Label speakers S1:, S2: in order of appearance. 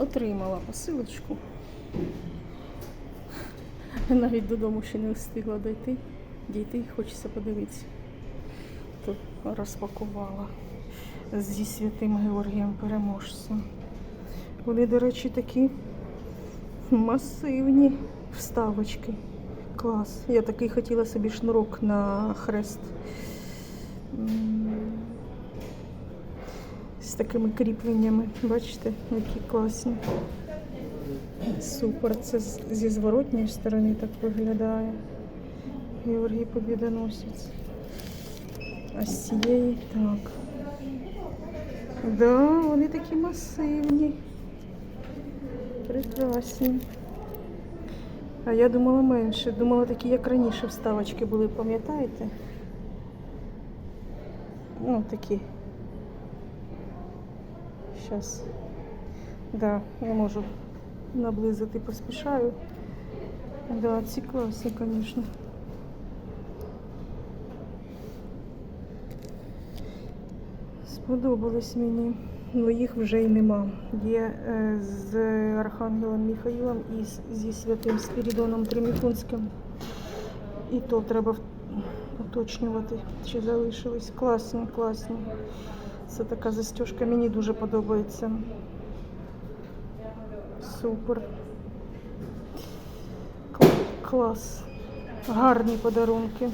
S1: Отримала посилочку. Навіть додому ще не встигла дойти. Дійти, хочеться подивитися. Тут розпакувала зі святим Георгієм переможцем. Вони, до речі, такі масивні вставочки. Клас. Я такий хотіла собі шнурок на хрест. З такими кріпленнями. Бачите, які класні. Супер. Це зі зворотньої сторони так виглядає. Георгій Побідоносець. А з цієї так. Да, вони такі масивні. Прекрасні. А я думала менше. Думала такі, як раніше вставочки були, пам'ятаєте? Ну, такі. Зараз. Да, я можу наблизити, поспішаю. Да, ці класні, звісно. Сподобались мені. Ну їх вже й нема. Є е, з Архангелом Міхаїлом і зі святим Спірідоном Триміфунським. І то треба уточнювати, чи залишились. Класні, класні. Це така застіжка, мені дуже подобається. Супер. Клас. Гарні подарунки.